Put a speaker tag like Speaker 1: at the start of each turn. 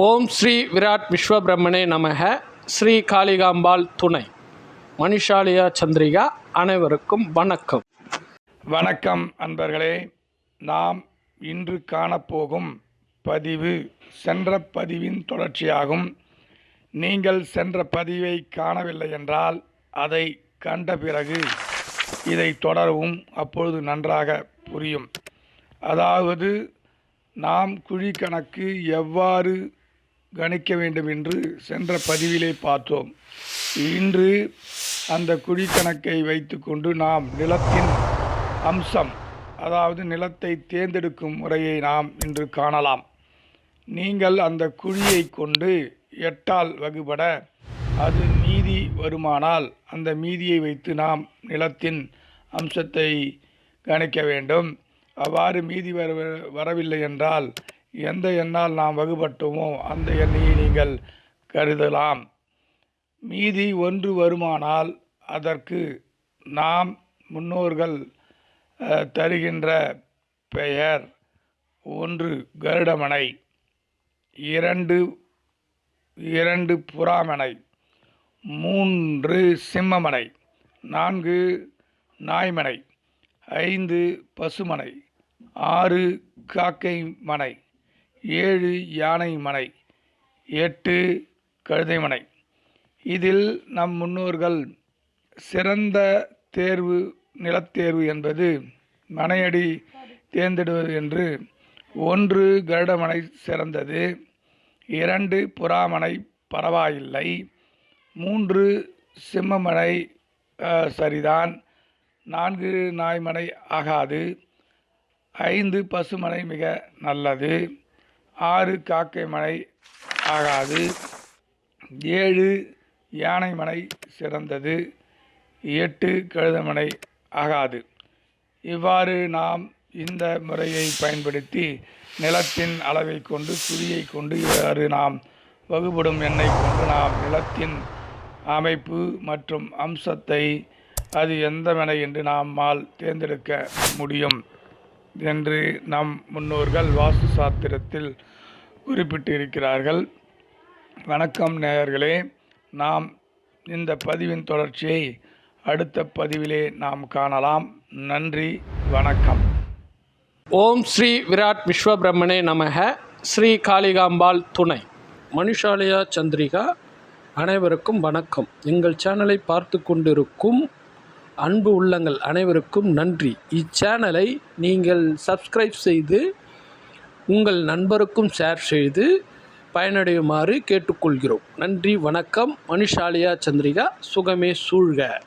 Speaker 1: ஓம் ஸ்ரீ விராட் விஸ்வபிரம்மணே நமக. ஸ்ரீ காளிகாம்பாள் துணை. மணிஷாலியா சந்திரிகா அனைவருக்கும் வணக்கம்.
Speaker 2: வணக்கம் அன்பர்களே. நாம் இன்று காணப்போகும் பதிவு சென்ற பதிவின் தொடர்ச்சியாகும். நீங்கள் சென்ற பதிவை காணவில்லை என்றால் அதை கண்ட பிறகு இதை தொடரவும் அப்பொழுது நன்றாக புரியும். அதாவது நாம் குழி கணக்கு எவ்வாறு கணிக்க வேண்டும் என்று சென்ற பதிவிலே பார்த்தோம். இன்று அந்த குழிக்கணக்கை வைத்துக்கொண்டு நாம் நிலத்தின் அம்சம் அதாவது நிலத்தை தேர்ந்தெடுக்கும் முறையை நாம் இன்று காணலாம். நீங்கள் அந்த குழியை கொண்டு எட்டால் வகுபட அது மீதி வருமானால் அந்த மீதியை வைத்து நாம் நிலத்தின் அம்சத்தை கணிக்க வேண்டும். அவ்வாறு மீதி வர வரவில்லை என்றால் எந்த எண்ணால் நாம் வகுபட்டுமோ அந்த எண்ணையை நீங்கள் கருதலாம். மீதி ஒன்று வருமானால் அதற்கு நாம் முன்னோர்கள் தருகின்ற பெயர் ஒன்று கருடமனை இரண்டு இரண்டு புறாமனை மூன்று சிம்மமனை நான்கு நாய்மனை ஐந்து பசுமனை ஆறு காக்கை மனை ஏழு யானை மனை எட்டு கழுதை மனை இதில் நம் முன்னோர்கள் சிறந்த தேர்வு நிலத்தேர்வு என்பது மனையடி தேர்ந்தெடுவது என்று ஒன்று கருடமனை சிறந்தது இரண்டு புறாமனை பரவாயில்லை மூன்று சிம்மமனை சரிதான் நான்கு நாய்மனை ஆகாது ஐந்து பசுமனை மிக நல்லது. ஆறு காக்கை மனை ஆகாது. ஏழு யானை மனை சிறந்தது. எட்டு கழுதமனை ஆகாது. இவ்வாறு நாம் இந்த முறையை பயன்படுத்தி நிலத்தின் அளவை கொண்டு குறியை கொண்டு இவ்வாறு நாம் வகுபடும் எண்ணை கொண்டு நாம் நிலத்தின் அமைப்பு மற்றும் அம்சத்தை அது எந்த மனை என்று நம்மால் தேர்ந்தெடுக்க முடியும். என்று நம் முன்னோர்கள் வாஸ்து சாஸ்திரத்தில் குறிப்பிட்டிருக்கிறார்கள். வணக்கம் நேயர்களே நாம் இந்த பதிவின் தொடர்ச்சியை அடுத்த பதிவிலே நாம் காணலாம். நன்றி வணக்கம்.
Speaker 1: ஓம் ஸ்ரீ விராட் விஸ்வபிரம்மணே நமக. ஸ்ரீ காளிகாம்பாள் துணை. மனுஷாலயா சந்திரிகா அனைவருக்கும் வணக்கம். எங்கள் சேனலை பார்த்து கொண்டிருக்கும் அன்பு உள்ளங்கள் அனைவருக்கும் நன்றி. இச்சேனலை நீங்கள் சப்ஸ்கிரைப் செய்து உங்கள் நண்பருக்கும் ஷேர் செய்து பயனடையுமாறு கேட்டுக்கொள்கிறோம். நன்றி வணக்கம். மனுஷாலியா சந்திரிகா சுகமே சூழ்க.